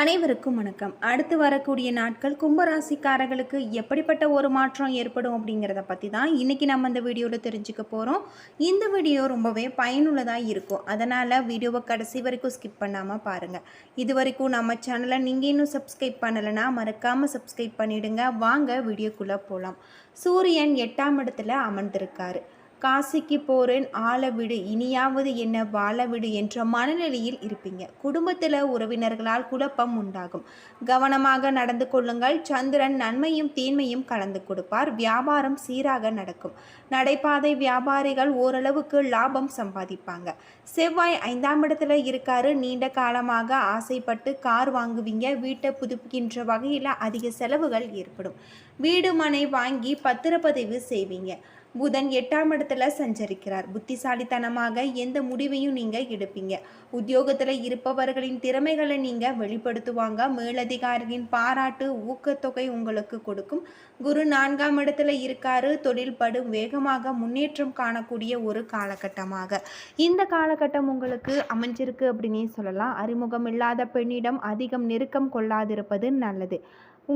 அனைவருக்கும் வணக்கம். அடுத்து வரக்கூடிய நாட்கள் கும்பராசிக்காரர்களுக்கு எப்படிப்பட்ட ஒரு மாற்றம் ஏற்படும் அப்படிங்கிறத பற்றி தான் இன்றைக்கி நம்ம இந்த வீடியோவில் தெரிஞ்சுக்க போகிறோம் இந்த வீடியோ ரொம்பவே பயனுள்ளதாக இருக்கும். அதனால் வீடியோவை கடைசி வரைக்கும் ஸ்கிப் பண்ணாமல் பாருங்கள் இது வரைக்கும் நம்ம சேனலை நீங்கள் இன்னும் சப்ஸ்கிரைப் பண்ணலைன்னா மறக்காமல் சப்ஸ்கிரைப் பண்ணிவிடுங்க வாங்க வீடியோக்குள்ளே போகலாம் சூரியன் எட்டாம் இடத்துல அமர்ந்திருக்காரு. காசிக்கு போகிறேன் ஆள விடு இனியாவது என்ன வாழ விடு என்ற மனநிலையில் இருப்பீங்க. குடும்பத்தில் உறவினர்களால் குழப்பம் உண்டாகும். கவனமாக நடந்து கொள்ளுங்கள். சந்திரன் நன்மையும் தீன்மையும் கலந்து கொடுப்பார். வியாபாரம் சீராக நடக்கும். நடைபாதை வியாபாரிகள் ஓரளவுக்கு லாபம் சம்பாதிப்பாங்க. செவ்வாய் ஐந்தாம் இடத்துல இருக்காரு. நீண்ட காலமாக ஆசைப்பட்டு கார் வாங்குவீங்க. வீட்டை புதுப்பிக்கின்ற வகையில் அதிக செலவுகள் ஏற்படும். வீடு மனை வாங்கி பத்திரப்பதிவு செய்வீங்க. புதன் எட்டாம் இடத்துல சஞ்சரிக்கிறார். புத்திசாலித்தனமாக எந்த முடிவையும் நீங்கள் எடுப்பீங்க. உத்தியோகத்தில் இருப்பவர்களின் திறமைகளை நீங்கள் வெளிப்படுத்துவாங்க. மேலதிகாரியின் பாராட்டு ஊக்கத்தொகை உங்களுக்கு கொடுக்கும். குரு நான்காம் இடத்துல இருக்காரு. தொழில் படும் வேகமாக முன்னேற்றம் காணக்கூடிய ஒரு காலகட்டமாக. இந்த காலகட்டம் உங்களுக்கு அமைஞ்சிருக்கு அப்படின்னே சொல்லலாம். அறிமுகம் இல்லாத பெண்ணிடம் அதிகம் நெருக்கம் கொள்ளாதிருப்பது நல்லது.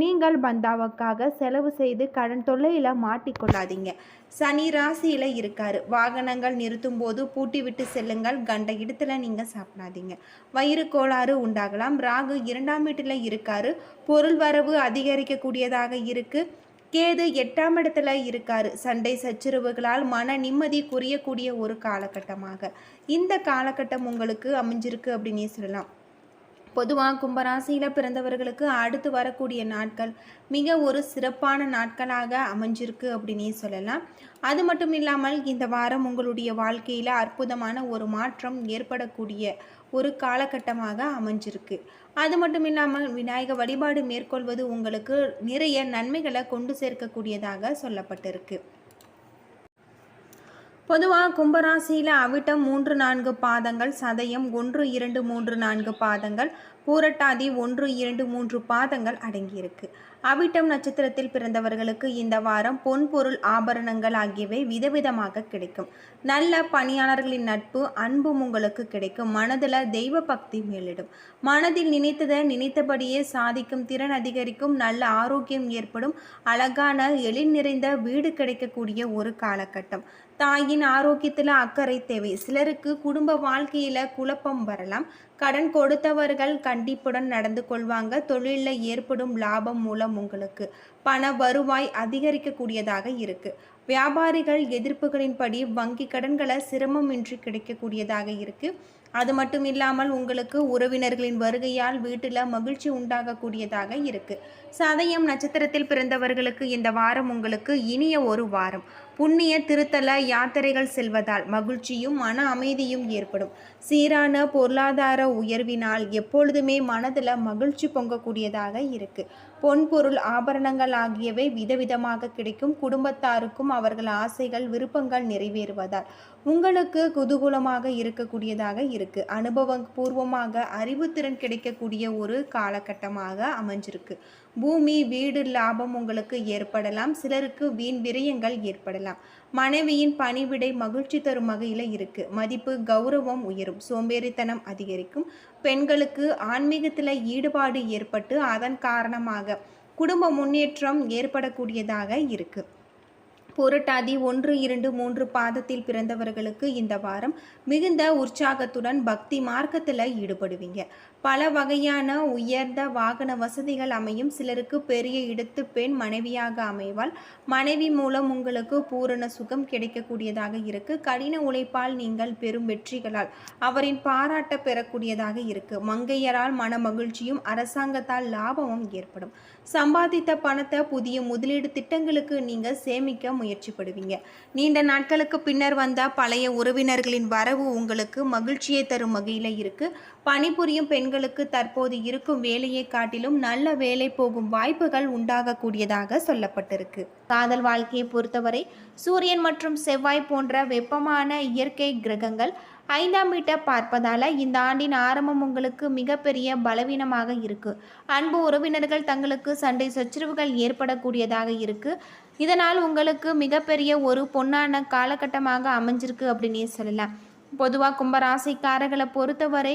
நீங்கள் பந்தாவுக்காக செலவு செய்து கடன் தொல்லையில் மாட்டிக்கொள்ளாதீங்க. சனி ராசியில் இருக்காரு. வாகனங்கள் நிறுத்தும் போது பூட்டி விட்டு செல்லுங்கள். கண்ட இடத்துல நீங்கள் சாப்பிடாதீங்க. வயிறு கோளாறு உண்டாகலாம். ராகு இரண்டாம் வீட்டில் இருக்காரு. பொருள் வரவு அதிகரிக்கக்கூடியதாக இருக்கு. கேது எட்டாம் இடத்துல இருக்காரு. சண்டை சச்சரவுகளால் மன நிம்மதி குறையக்கூடிய ஒரு காலகட்டமாக. இந்த காலகட்டம் உங்களுக்கு அமைஞ்சிருக்கு அப்படின்னே சொல்லலாம். பொதுவாக கும்பராசியில் பிறந்தவர்களுக்கு அடுத்து வரக்கூடிய நாட்கள் மிக ஒரு சிறப்பான நாட்களாக அமைஞ்சிருக்கு அப்படின்னே சொல்லலாம். அது மட்டும் இல்லாமல் இந்த வாரம் உங்களுடைய வாழ்க்கையில் அற்புதமான ஒரு மாற்றம் ஏற்படக்கூடிய ஒரு காலகட்டமாக அமைஞ்சிருக்கு. அது மட்டும் இல்லாமல் விநாயக வழிபாடு மேற்கொள்வது உங்களுக்கு நிறைய நன்மைகளை கொண்டு சேர்க்கக்கூடியதாக சொல்லப்பட்டிருக்கு. பொதுவாக கும்பராசியில் அவிட்டம் மூன்று நான்கு பாதங்கள் சதயம் ஒன்று இரண்டு மூன்று நான்கு பாதங்கள் பூரட்டாதி ஒன்று இரண்டு மூன்று பாதங்கள் அடங்கியிருக்கு. அவிட்டம் நட்சத்திரத்தில் பிறந்தவர்களுக்கு இந்த வாரம் பொன் பொருள் ஆபரணங்கள் ஆகியவை விதவிதமாக கிடைக்கும். நல்ல பணியாளர்களின் நட்பு அன்பும் உங்களுக்கு கிடைக்கும். மனதில் தெய்வ பக்தி மேலிடும். மனதில் நினைத்ததை நினைத்தபடியே சாதிக்கும். திறன் அதிகரிக்கும். நல்ல ஆரோக்கியம் ஏற்படும். அழகான எழில் நிறைந்த வீடு கிடைக்கக்கூடிய ஒரு காலகட்டம். தாயின் ஆரோக்கியத்தில் அக்கறை தேவை. சிலருக்கு குடும்ப வாழ்க்கையில் குழப்பம் வரலாம். கடன் கொடுத்தவர்கள் கண்டிப்புடன் நடந்து கொள்வாங்க. தொழிலில் ஏற்படும் லாபம் மூலம் உங்களுக்கு பண வருவாய் அதிகரிக்கக்கூடியதாக இருக்குது வியாபாரிகள் எதிர்ப்புகளின்படி வங்கி கடன்களை சிரமமின்றி கிடைக்கக்கூடியதாக இருக்குது அது மட்டும் இல்லாமல் உங்களுக்கு உறவினர்களின் வருகையால் வீட்டில் மகிழ்ச்சி உண்டாகக்கூடியதாக இருக்குது சதயம் நட்சத்திரத்தில் பிறந்தவர்களுக்கு இந்த வாரம் உங்களுக்கு இனிய ஒரு வாரம். புண்ணிய திருத்தல யாத்திரைகள் செல்வதால் மகிழ்ச்சியும் மன அமைதியும் ஏற்படும். சீரான பொருளாதார உயர்வினால் எப்பொழுதுமே மனதில் மகிழ்ச்சி பொங்கக்கூடியதாக இருக்கு. பொன் பொருள் ஆபரணங்கள் ஆகியவை விதவிதமாக கிடைக்கும். குடும்பத்தாருக்கும் அவர்கள் ஆசைகள் விருப்பங்கள் நிறைவேறுவதால். உங்களுக்கு குதூகூலமாக இருக்கக்கூடியதாக இருக்குது அனுபவ பூர்வமாக அறிவுத்திறன் கிடைக்கக்கூடிய ஒரு காலகட்டமாக அமைஞ்சிருக்கு. பூமி வீடு லாபம் உங்களுக்கு ஏற்படலாம். சிலருக்கு வீண் விரயங்கள் ஏற்படலாம். மனைவியின் பணிவிடை மகிழ்ச்சி தரும் வகையில் இருக்கு. மதிப்பு கௌரவம் உயரும். சோம்பேறித்தனம் அதிகரிக்கும். பெண்களுக்கு ஆன்மீகத்தில் ஈடுபாடு ஏற்பட்டு அதன் காரணமாக குடும்ப முன்னேற்றம் ஏற்படக்கூடியதாக இருக்குது புரட்டாதி ஒன்று இரண்டு மூன்று பாதத்தில் பிறந்தவர்களுக்கு இந்த வாரம் மிகுந்த உற்சாகத்துடன் பக்தி மார்க்கத்தில் ஈடுபடுவீங்க. பல வகையான உயர்ந்த வாகன வசதிகள் அமையும். சிலருக்கு பெரிய இடத்து பெண் மனைவியாக அமைவால் மனைவி மூலம் உங்களுக்கு பூரண சுகம் கிடைக்கக்கூடியதாக இருக்கு. கடின உழைப்பால் நீங்கள் பெரும் வெற்றிகளால் அவரின் பாராட்ட பெறக்கூடியதாக இருக்கு. மங்கையரால் மன மகிழ்ச்சியும் அரசாங்கத்தால் லாபமும் ஏற்படும். சம்பாதித்த பணத்தை புதிய முதலீடு திட்டங்களுக்கு நீங்கள் சேமிக்க முயற்சிப்படுவீங்க. நீண்ட நாட்களுக்கு பின்னர் வந்த பழைய உறவினர்களின் வரவு உங்களுக்கு மகிழ்ச்சியை தரும் வகையில் இருக்கு. பணிபுரியும் பெண்கள் பெண்களுக்கு தற்போது இருக்கும் வேலையை காட்டிலும் நல்ல வேலை போகும் வாய்ப்புகள் உண்டாகக்கூடியதாக சொல்லப்பட்டிருக்கு. காதல் வாழ்க்கையை பொறுத்தவரை சூரியன் மற்றும் செவ்வாய் போன்ற வெப்பமான இயற்கை கிரகங்கள் ஐந்தாம் வீட்டை பார்ப்பதால இந்த ஆண்டின் ஆரம்பம் உங்களுக்கு மிகப்பெரிய பலவீனமாக இருக்கு. அன்பு உறவினர்கள் தங்களுக்கு சண்டை சச்சரவுகள் ஏற்படக்கூடியதாக இருக்கு. இதனால் உங்களுக்கு மிகப்பெரிய ஒரு பொன்னான காலகட்டமாக அமைஞ்சிருக்கு அப்படின்னே சொல்லலாம். பொதுவாக கும்பராசிக்காரர்களை பொறுத்தவரை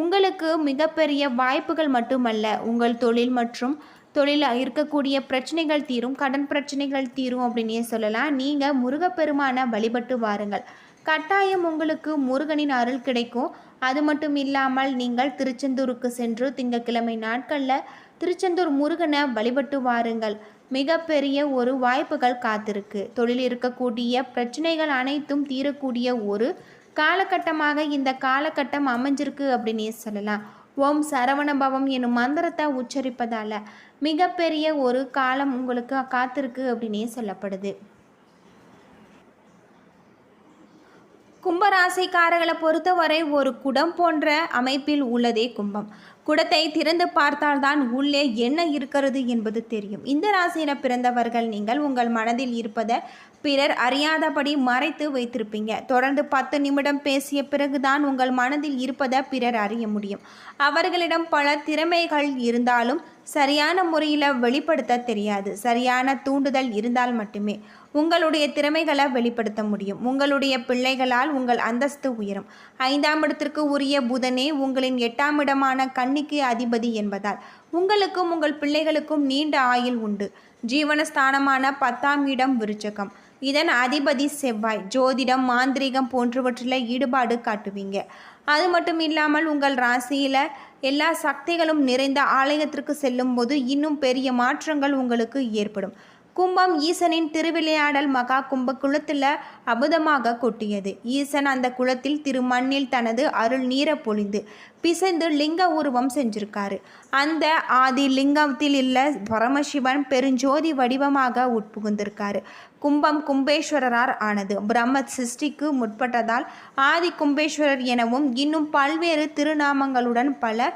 உங்களுக்கு மிகப்பெரிய வாய்ப்புகள் மட்டுமல்ல. உங்கள் தொழில் மற்றும் தொழிலில் இருக்கக்கூடிய பிரச்சனைகள் தீரும் கடன் பிரச்சனைகள் தீரும் அப்படின்னே சொல்லலாம். நீங்கள் முருகப்பெருமான வழிபட்டு வாருங்கள். கட்டாயம் உங்களுக்கு முருகனின் அருள் கிடைக்கும். அது மட்டும் இல்லாமல் நீங்கள் திருச்செந்தூருக்கு சென்று திங்கட்கிழமை நாட்களில் திருச்செந்தூர் முருகனை வழிபட்டு வாருங்கள். மிகப்பெரிய ஒரு வாய்ப்புகள் காத்திருக்கு. தொழில் இருக்கக்கூடிய பிரச்சனைகள் அனைத்தும் தீரக்கூடிய ஒரு காலகட்டமாக இந்த காலகட்டம் அமைஞ்சிருக்கு அப்படின்னே சொல்லலாம். ஓம் சரவணபவம் என்னும் மந்திரத்தை உச்சரிப்பதால் மிகப்பெரிய ஒரு காலம் உங்களுக்கு காத்திருக்கு அப்படின்னே சொல்லப்படுது. கும்பராசிக்காரர்களை பொறுத்தவரை ஒரு குடம் போன்ற அமைப்பில் உள்ளதே கும்பம். குடத்தை திறந்து பார்த்தால்தான் உள்ளே என்ன இருக்கிறது என்பது தெரியும். இந்த ராசியில் பிறந்தவர்கள் நீங்கள் உங்கள் மனதில் இருப்பதை பிறர் அறியாதபடி மறைத்து வைத்திருப்பீங்க. தொடர்ந்து பத்து நிமிடம் பேசிய பிறகுதான் உங்கள் மனதில் இருப்பதை பிறர் அறிய முடியும். அவர்களிடம் பல திறமைகள் இருந்தாலும் சரியான முறையில் வெளிப்படுத்த தெரியாது. சரியான தூண்டுதல் இருந்தால் மட்டுமே. உங்களுடைய திறமைகளை வெளிப்படுத்த முடியும். உங்களுடைய பிள்ளைகளால் உங்கள் அந்தஸ்து உயரும். ஐந்தாம் இடத்திற்கு உரிய புதனே உங்களின் எட்டாம் இடமான கன்னிக்கு அதிபதி என்பதால் உங்களுக்கும் உங்கள் பிள்ளைகளுக்கும் நீண்ட ஆயுள் உண்டு. ஜீவனஸ்தானமான பத்தாம் இடம் விருச்சகம். இதன் அதிபதி செவ்வாய். ஜோதிடம் மாந்திரீகம் போன்றவற்றில் ஈடுபாடு காட்டுவீங்க. அது மட்டும் இல்லாமல் உங்கள் ராசியில் எல்லா சக்திகளும் நிறைந்த ஆலயத்திற்கு செல்லும்போது இன்னும் பெரிய மாற்றங்கள் உங்களுக்கு ஏற்படும். கும்பம் ஈசனின் திருவிளையாடல் மகா கும்ப குளத்தில் அபுதமாக கொட்டியது. ஈசன் அந்த குளத்தில் திருமண்ணில் தனது அருள் நீரை பொழிந்து பிசைந்து லிங்க உருவம் செஞ்சிருக்காரு. அந்த ஆதி லிங்கத்தில் உள்ள பரமசிவன் பெருஞ்சோதி வடிவமாக உட்புகுந்திருக்காரு. கும்பம் கும்பேஸ்வரரார் ஆனது. பிரம்ம சிருஷ்டிக்கு முற்பட்டதால் ஆதி கும்பேஸ்வரர் எனவும் இன்னும் பல்வேறு திருநாமங்களுடன் பல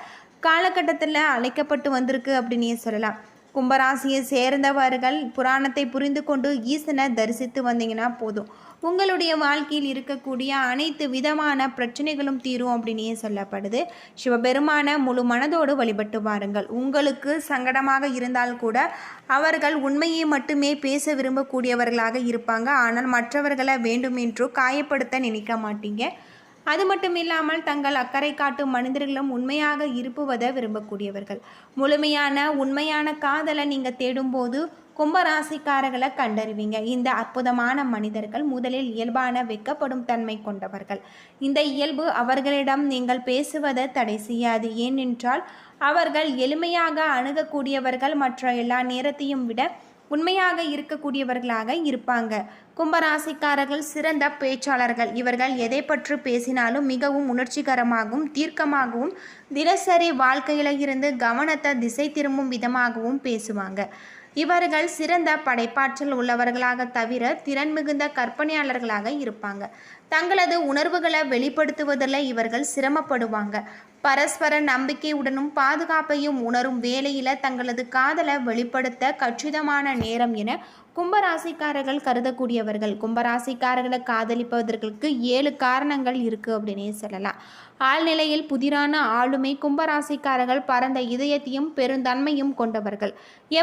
காலகட்டத்தில் அழைக்கப்பட்டு வந்திருக்கு அப்படின்னே சொல்லலாம். கும்பராசியை சேர்ந்தவர்கள் புராணத்தை புரிந்து கொண்டு ஈசனை தரிசித்து வந்தீங்கன்னா போதும். உங்களுடைய வாழ்க்கையில் இருக்கக்கூடிய அனைத்து விதமான பிரச்சனைகளும் தீரும் அப்படின்னே சொல்லப்படுது. சிவபெருமான முழு மனதோடு வழிபட்டு வாருங்கள். உங்களுக்கு சங்கடமாக இருந்தால் கூட அவர்கள் உண்மையை மட்டுமே பேச விரும்பக்கூடியவர்களாக இருப்பாங்க. ஆனால் மற்றவர்களை வேண்டுமென்றோ காயப்படுத்த நினைக்க மாட்டீங்க. அது மட்டும் இல்லாமல் தங்கள் அக்கறை காட்டும் மனிதர்களும் உண்மையாக இருப்புவதை விரும்பக்கூடியவர்கள். முழுமையான உண்மையான காதலை நீங்கள் தேடும்போது கும்பராசிக்காரர்களை கண்டறிவீங்க. இந்த அற்புதமான மனிதர்கள் முதலில் இயல்பான வெக்கப்படும் தன்மை கொண்டவர்கள். இந்த இயல்பு அவர்களிடம் நீங்கள் பேசுவதை தடை செய்யாது. ஏனென்றால் அவர்கள் எளிமையாக அணுகக்கூடியவர்கள் மற்ற எல்லா நேரத்தையும் விட உண்மையாக இருக்கக்கூடியவர்களாக இருப்பாங்க. கும்பராசிக்காரர்கள் சிறந்த பேச்சாளர்கள். இவர்கள் எதை பற்றி பேசினாலும் மிகவும் உணர்ச்சிகரமாகவும் தீர்க்கமாகவும் தினசரி வாழ்க்கையில இருந்து கவனத்தை திசை திரும்பும் விதமாகவும் பேசுவாங்க. இவர்கள் சிறந்த படைப்பாற்றல் உள்ளவர்களாக தவிர திறன் மிகுந்த கற்பனையாளர்களாக இருப்பாங்க. தங்களது உணர்வுகளை வெளிப்படுத்துவதில் இவர்கள் சிரமப்படுவாங்க. பரஸ்பர நம்பிக்கையுடனும் பாதுகாப்பையும் உணரும் வேலையில் தங்களது காதலை வெளிப்படுத்த கச்சிதமான நேரம் என கும்பராசிக்காரர்கள் கருதக்கூடியவர்கள். கும்பராசிக்காரர்களை காதலிப்பதற்கு ஏழு காரணங்கள் இருக்குது அப்படின்னே சொல்லலாம். ஆழ்நிலையில் புதிரான ஆளுமை கும்பராசிக்காரர்கள் பரந்த இதயத்தையும் பெருந்தன்மையும் கொண்டவர்கள்.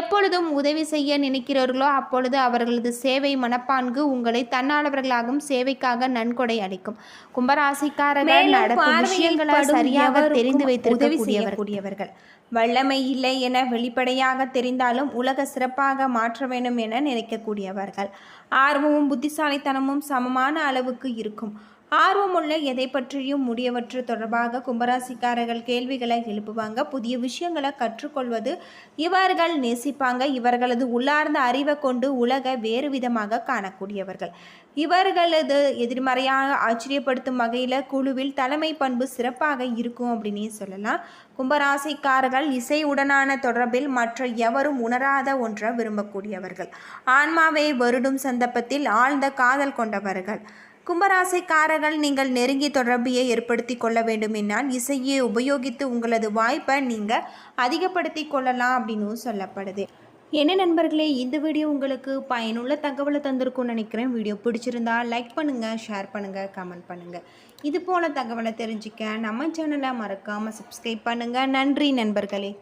எப்பொழுதும் உதவி செய்ய நினைக்கிறீர்களோ அப்பொழுது அவர்களது சேவை மனப்பான்கு உங்களை தன்னாளவர்களாகவும் சேவைக்காக நன்கொடை அளிக்கும் கும்பராசிக்காரர்கள் நடக்கும் விஷயங்களை சரியாக தெரிந்து வைத்திருக்கக்கூடியவர்கள். வல்லமை இல்லை என வெளிப்படையாக தெரிந்தாலும் உலக சிறப்பாக மாற்ற வேண்டும் என நினைக்கக்கூடியவர்கள். ஆர்வமும் புத்திசாலித்தனமும் சமமான அளவுக்கு இருக்கும். ஆர்வமுள்ள எதை பற்றியும் முடியவற்று தொடர்பாக கும்பராசிக்காரர்கள் கேள்விகளை எழுப்புவாங்க. புதிய விஷயங்களை கற்றுக்கொள்வது இவர்கள் நேசிப்பாங்க. இவர்களது உள்ளார்ந்த அறிவை கொண்டு உலக வேறு விதமாக காணக்கூடியவர்கள். இவர்களது எதிர்மறையாக ஆச்சரியப்படுத்தும் வகையில் குழுவில் தலைமை பண்பு சிறப்பாக இருக்கும் அப்படின்னே சொல்லலாம். கும்பராசிக்காரர்கள் இசையுடனான தொடர்பில் மற்ற எவரும் உணராத ஒன்றை விரும்பக்கூடியவர்கள். ஆன்மாவை வருடும் சந்தர்ப்பத்தில் ஆழ்ந்த காதல் கொண்டவர்கள். கும்பராசைக்காரர்கள் நீங்கள் நெருங்கிய தொடர்பையை ஏற்படுத்தி கொள்ள வேண்டுமென்றால் இசையை உபயோகித்து உங்களது வாய்ப்பை நீங்கள் அதிகப்படுத்தி கொள்ளலாம் அப்படின்னு சொல்லப்படுது. என்ன நண்பர்களே இந்த வீடியோ உங்களுக்கு பயனுள்ள தகவலை தந்திருக்கும்னு நினைக்கிறேன். வீடியோ பிடிச்சிருந்தா லைக் பண்ணுங்கள் ஷேர் பண்ணுங்கள் கமெண்ட் பண்ணுங்கள் இது போல் தகவலை தெரிஞ்சுக்க நம்ம சேனலை மறக்காமல் சப்ஸ்கிரைப் பண்ணுங்கள் நன்றி நண்பர்களே.